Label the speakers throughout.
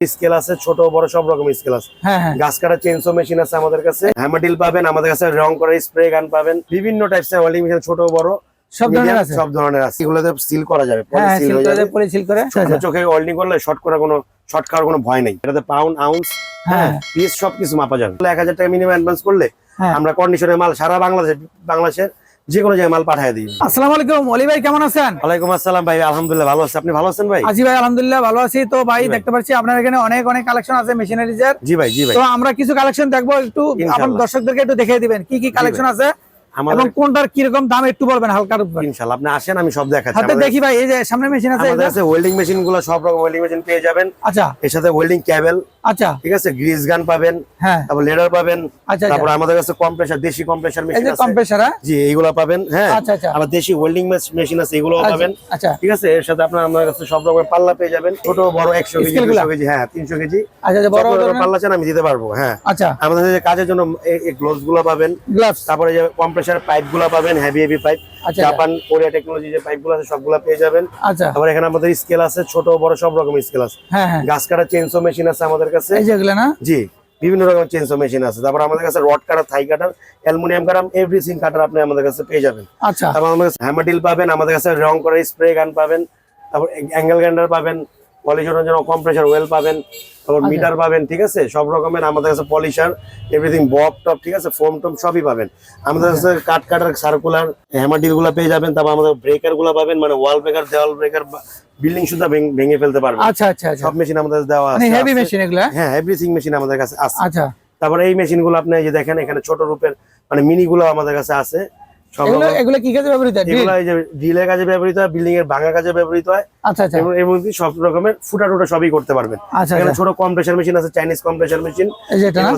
Speaker 1: Scale আছে ছোট বড় সব রকম স্কেল আছে।
Speaker 2: হ্যাঁ হ্যাঁ।
Speaker 1: গাছ কাটা চেনসো মেশিন আছে আমাদের কাছে। হ্যামাডিল পাবেন আমাদের কাছে রং করা স্প্রে গান পাবেন। বিভিন্ন টাইপস এর ওয়েল্ডিং মেশিন ছোট বড়
Speaker 2: সব ধরনের
Speaker 1: medium,
Speaker 2: আছে?
Speaker 1: সব ধরনের আছে। এগুলোতে সিল করা যাবে
Speaker 2: হ্যাঁ
Speaker 1: সিল
Speaker 2: সিল
Speaker 1: হয়ে যাবে।
Speaker 2: পরে সিল করে। আচ্ছা,
Speaker 1: চোখে ওয়েল্ডিং করলে শর্ট করার কোনো শর্ট কোনো ভয় নেই। এটাতে পাউন্ড আউন্স হ্যাঁ। পিস সবকিছু মাপা যাবে। এক হাজার টাকা মিনিমাম অ্যাডভান্স করলে আমরা কন্ডিশনের মাল সারা বাংলাদেশ বাংলাদেশের যে কোনো জায়গায় মাল পাঠিয়ে দিই
Speaker 2: আসসালামু আলাইকুম অলি ভাই কেমন আছেন?
Speaker 1: ওয়ালাইকুম আসসালাম ভাই আলহামদুলিল্লাহ ভালো আছি। আপনি ভালো আছেন ভাই?
Speaker 2: আজি ভাই আলহামদুলিল্লাহ ভালো আছি। তো ভাই দেখতে পাচ্ছি আপনার এখানে অনেক অনেক কালেকশন আছে মেশিনারিজ এর
Speaker 1: জি ভাই জি ভাই।
Speaker 2: তো আমরা কিছু কালেকশন দেখব একটু আপনার দর্শকদেরকে একটু দেখিয়ে দিবেন কি কি কালেকশন আছে এবং কোনটার কীরকম দাম একটু বলবেন হালকার উপর।
Speaker 1: ইনশাআল্লাহ আপনি আসেন আমি সব দেখাচ্ছি।
Speaker 2: হাতে দেখি ভাই এই যে সামনে মেশিন আছে
Speaker 1: আমাদের? কাছে ওয়েল্ডিং মেশিনগুলো সব রকম ওয়েল্ডিং মেশিন পেয়ে যাবেন।
Speaker 2: আচ্ছা।
Speaker 1: এর সাথে ওয়েল্ডিং ক্যাবেল
Speaker 2: আচ্ছা।
Speaker 1: ঠিক আছে গ্রিস গান পাবেন
Speaker 2: হ্যাঁ।
Speaker 1: তারপর লেডার পাবেন
Speaker 2: আচ্ছা
Speaker 1: তারপর
Speaker 2: আচ্ছা
Speaker 1: আমাদের কাছে কম্প্রেসার দেশি কম্প্রেসার মেশিন আছে।
Speaker 2: কম্প্রেসার
Speaker 1: জি এইগুলো পাবেন হ্যাঁ।
Speaker 2: আচ্ছা আচ্ছা।
Speaker 1: আবার দেশি ওয়েল্ডিং মেশিন আছে এগুলো পাবেন।
Speaker 2: আচ্ছা।
Speaker 1: ঠিক আছে এর সাথে আপনার আমাদের কাছে সব রকমের পাল্লা পেয়ে যাবেন ছোট বড় একশো কেজি
Speaker 2: Scale গুলা?
Speaker 1: দুশো কেজি হ্যাঁ তিনশো কেজি।
Speaker 2: আচ্ছা আচ্ছা, বড়
Speaker 1: যত পাল্লা চান আমি দিতে পারব হ্যাঁ।
Speaker 2: আচ্ছা।
Speaker 1: আমাদের কাজের জন্য এই গ্লোভসগুলো পাবেন
Speaker 2: গ্লাভস
Speaker 1: তারপরে যে কম্প্রেসার পাইপগুলো পাবেন হেভি হেভি পাইপ
Speaker 2: আচ্ছা
Speaker 1: জাপান কোরিয়া টেকনোলজি যে পাইপগুলো আছে সবগুলো পেয়ে যাবেন।
Speaker 2: আচ্ছা।
Speaker 1: আবার এখানে আমাদের স্কেল আছে ছোট বড় সব রকম স্কেল আছে।
Speaker 2: হ্যাঁ হ্যাঁ।
Speaker 1: গাছ কাটা চেনসো মেশিন আছে আমাদের কাছে।
Speaker 2: এই যেগুলো না?
Speaker 1: জি বিভিন্ন রকমের চেনসো মেশিন আছে। তারপর আমাদের কাছে রড কাটার থাই cutter aluminium cutter everything cutter আপনি আমাদের কাছে পেয়ে যাবেন।
Speaker 2: আচ্ছা।
Speaker 1: তারপর আমাদের কাছে হ্যামাডিল পাবেন আমাদের কাছে রং করার স্প্রে গান পাবেন তারপর অ্যাঙ্গেল গ্রাইন্ডার পাবেন পলিশনের জন্য কম্প্রেসার ওয়েল পাবেন তারপর
Speaker 2: আচ্ছা।
Speaker 1: মিটার পাবেন ঠিক আছে? সব রকমের আমাদের কাছে পলিশার এভরিথিং বব টপ ঠিক আছে? ফোম টম সবই পাবেন। আমাদের কাছে কাট কাটার সার্কুলার হ্যামাডিলগুলা পেয়ে যাবেন তারপর আমাদের ব্রেকারগুলা পাবেন মানে ওয়াল ব্রেকার দেওয়াল ব্রেকার বিল্ডিং সুদ্ধা ভেঙে- ফেলতে পারবেন।
Speaker 2: আচ্ছা আচ্ছা আচ্ছা।
Speaker 1: সব মেশিন আমাদের দেওয়া
Speaker 2: মানে
Speaker 1: আছে
Speaker 2: হেভি মেশিন এগুলা?
Speaker 1: হ্যাঁ এভরিথিং মেশিন আমাদের কাছে আছে।
Speaker 2: আচ্ছা।
Speaker 1: তারপরে এই মেশিনগুলো আপনি যে দেখেন এখানে ছোট রূপের মানে মিনি গুলো আমাদের কাছে আছে।
Speaker 2: এগুলো এগুলো কি কাজে ব্যবহৃত হয়?
Speaker 1: ড্রিলের কাজে ব্যবহৃত হয় বিল্ডিং এর ভাঙা কাজে ব্যবহৃত হয়।
Speaker 2: আচ্ছা আচ্ছা।
Speaker 1: এবং সব রকমের ফুটা টুটা সবই করতে পারবেন।
Speaker 2: আচ্ছা
Speaker 1: এখানে ছোট কম্প্রেসার মেশিন আছে চাইনিজ কম্প্রেসার মেশিন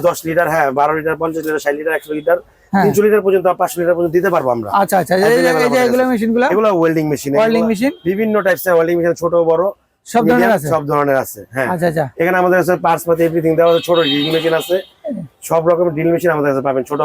Speaker 1: দশ লিটার হ্যাঁ বারো লিটার পঞ্চাশ লিটার ষাট লিটার একশো লিটার
Speaker 2: হ্যাঁ।
Speaker 1: তিনশো লিটার পর্যন্ত পাঁচশো লিটার পর্যন্ত দিতে পারব আমরা।
Speaker 2: আচ্ছা আচ্ছা। এগুলো মেশিনগুলো?
Speaker 1: এগুলো ওয়েল্ডিং মেশিন
Speaker 2: ওয়েল্ডিং মেশিন
Speaker 1: বিভিন্ন টাইপস এর ওয়েল্ডিং মেশিন ছোট বড়
Speaker 2: সব ধরনের আছে?
Speaker 1: সব ধরনের আছে হ্যাঁ।
Speaker 2: আচ্ছা আচ্ছা।
Speaker 1: এখানে আমাদের পাতি এভরিথিং দেওয়া আছে ছোট ড্রিল মেশিন আছে। সব রকমের ড্রিল মেশিন আমাদের কাছে পাবেন ছোট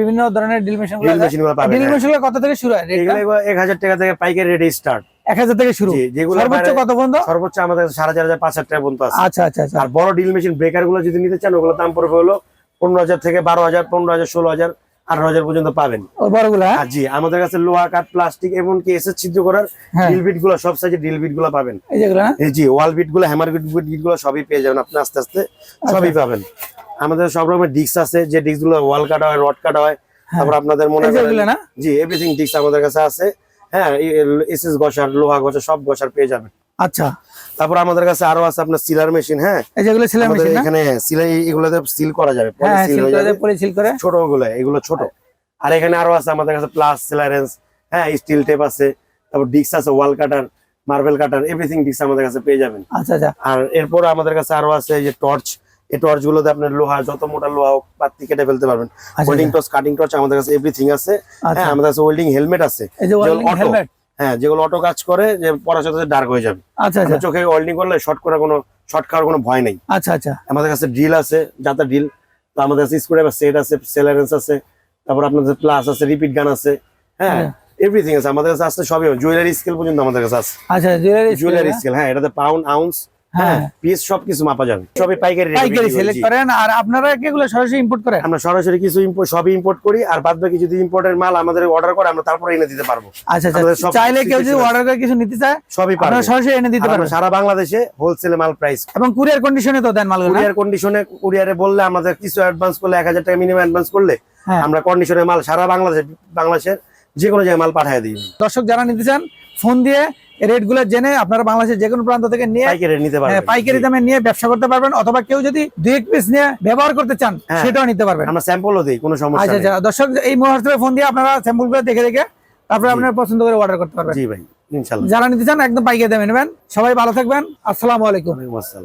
Speaker 2: বিভিন্ন ধরনের ড্রিল মেশিন
Speaker 1: ড্রিল মেশিনগুলো পাবেন
Speaker 2: ড্রিল
Speaker 1: হ্যাঁ।
Speaker 2: মেশিন কত থেকে শুরু হয়?
Speaker 1: এগুলো এক হাজার টাকা থেকে পাইকারি রেটে স্টার্ট
Speaker 2: এক হাজার থেকে শুরু।
Speaker 1: যেগুলো
Speaker 2: সর্বোচ্চ কত পর্যন্ত?
Speaker 1: সর্বোচ্চ আমাদের কাছে সাড়ে চার হাজার পাঁচ হাজার টাকা পর্যন্ত আছে।
Speaker 2: আচ্ছা আচ্ছা আচ্ছা।
Speaker 1: আর বড় ড্রিল মেশিন ব্রেকারগুলো যদি নিতে চান ওগুলো দাম পড়বে হলো পনেরো হাজার থেকে বারো হাজার পনেরো হাজার ষোলো হাজার আঠারো হাজার পর্যন্ত পাবেন।
Speaker 2: বড়গুলো হ্যাঁ?
Speaker 1: জি আমাদের কাছে লোহা কাঠ প্লাস্টিক এমনকি এসে ছিদ্র করার
Speaker 2: হ্যাঁ।
Speaker 1: ড্রিল বিটগুলো সব সাইজের ড্রিল বিটগুলো পাবেন। জি ওয়াল বিটগুলো হ্যামার বিটগুলো সবই পেয়ে যাবেন। আপনি আস্তে আস্তে সবই
Speaker 2: আচ্ছা।
Speaker 1: পাবেন। আমাদের সব রকমের ডিস্ক আছে যে ডিস্কগুলো ওয়াল কাটা হয় রড কাটা হয় তারপর আপনাদের মনে করেন
Speaker 2: না?
Speaker 1: জি এভরিথিং ডিস্ক আমাদের কাছে আছে। হ্যাঁ এসএস ঘষার লোহা ঘষার সব গসার পেয়ে যাবেন।
Speaker 2: আচ্ছা।
Speaker 1: তারপর আমাদের কাছে আরও আছে আপনার সিলার মেশিন হ্যাঁ?
Speaker 2: যেগুলো ছেলে মেশিন
Speaker 1: এখানে সিলাই এগুলোতে সিল করা যাবে
Speaker 2: হ্যাঁ
Speaker 1: সিল হয়ে
Speaker 2: করে
Speaker 1: যাবে।
Speaker 2: পরে সিল করে।
Speaker 1: ছোটগুলো এগুলো ছোট। আর এখানে আরও আছে আমাদের কাছে প্লাস সিলারেন্স হ্যাঁ স্টিল টেপ আছে তারপর ডিস্ক আছে wall cutter marble cutter everything disc আমাদের কাছে পেয়ে যাবেন।
Speaker 2: আচ্ছা আচ্ছা।
Speaker 1: আর এরপর আমাদের কাছে আরও আছে যে টর্চ এই টর্চ গুলোতে আপনার লোহা যত মোটা লোহা পাত্তি কেটে ফেলতে পারবেন।
Speaker 2: আচ্ছা
Speaker 1: ওয়েল্ডিং টর্চ কাটিং টর্চ আমাদের কাছে এভরিথিং আছে।
Speaker 2: আচ্ছা।
Speaker 1: হ্যাঁ আমাদের কাছে ওয়েল্ডিং হেলমেট আছে। হ্যাঁ যেগুলো অটো কাজ করে যে পড়ার সাথে ডার্ক হয়ে যাবে।
Speaker 2: আচ্ছা আচ্ছা।
Speaker 1: চোখে ওয়েল্ডিং করলে শর্ট করার কোনো শর্ট খাওয়ার কোনো ভয় নেই।
Speaker 2: আচ্ছা আচ্ছা।
Speaker 1: আমাদের কাছে ড্রিল আছে যাতা ড্রিল তো আমাদের কাছে স্ক্রুড্রাইভার সেট আছে সেলারেন্স আছে। তারপর আপনাদের প্লাস আছে রিপিট গান আছে। হ্যাঁ
Speaker 2: হ্যাঁ।
Speaker 1: এভরিথিং আছে। আমাদের কাছে আসতে সবই জুয়েলারি স্কেল পর্যন্ত আমাদের কাছে আছে।
Speaker 2: আচ্ছা জুয়েলারি
Speaker 1: জুয়েলারি স্কেল হ্যাঁ। এটাতে পাউন্ড আউন্স হ্যাঁ।
Speaker 2: হ্যাঁ
Speaker 1: পিস সবকিছু মাপা যাবে। সবই পাইকারি
Speaker 2: পাইকারি সিলেক্ট করেন আর আপনারা এগুলো সরাসরি ইম্পোর্ট করেন?
Speaker 1: আমরা সরাসরি কিছু সবই ইম্পোর্ট করি আর বাদ বাকি যদি ইম্পোর্টের মাল আমাদের অর্ডার করে আমরা তারপরে এনে দিতে পারব।
Speaker 2: আচ্ছা আচ্ছা। চাইলে কেউ যদি অর্ডার করে কিছু নিতে চায়
Speaker 1: সবই পারব।
Speaker 2: আপনারা সরাসরি এনে দিতে
Speaker 1: সারা বাংলাদেশে হোলসেলে মাল প্রাইস
Speaker 2: এবং কুরিয়ার কন্ডিশনে তো দেন না?
Speaker 1: কুরিয়ার কন্ডিশনে কুরিয়ারে বললে আমাদের কিছু অ্যাডভান্স করলে এক হাজার টাকা মিনিমাম অ্যাডভান্স করলে
Speaker 2: হ্যাঁ।
Speaker 1: আমরা কন্ডিশনের মাল সারা বাংলাদেশ বাংলাদেশের যে কোনো জায়গায় মাল পাঠিয়ে দিই।
Speaker 2: দর্শক যারা নিতে চান ফোন দিয়ে রেটগুলো জেনে আপনারা বাংলাদেশের যে কোনো প্রান্ত থেকে নিয়ে
Speaker 1: পাইকারি
Speaker 2: হ্যাঁ, দামে নিয়ে ব্যবসা করতে পারবেন অথবা কেউ যদি দুই এক পিস নিয়ে ব্যবহার করতে চান
Speaker 1: হ্যাঁ।
Speaker 2: সেটাও নিতে পারবেন।
Speaker 1: আমরা স্যাম্পলও দিই কোনো সমস্যা
Speaker 2: আচ্ছা আচ্ছা দর্শক এই মুহূর্তে ফোন দিয়ে আপনারা স্যাম্পলগুলো দেখে দেখে তারপরে আপনার পছন্দ করে অর্ডার করতে পারবেন।
Speaker 1: জি ভাই ইনশাআল্লাহ
Speaker 2: যারা নিতে চান একদম পাইকারি দামে নেবেন। সবাই ভালো থাকবেন। আসসালামু আলাইকুম।
Speaker 1: আসসালাম।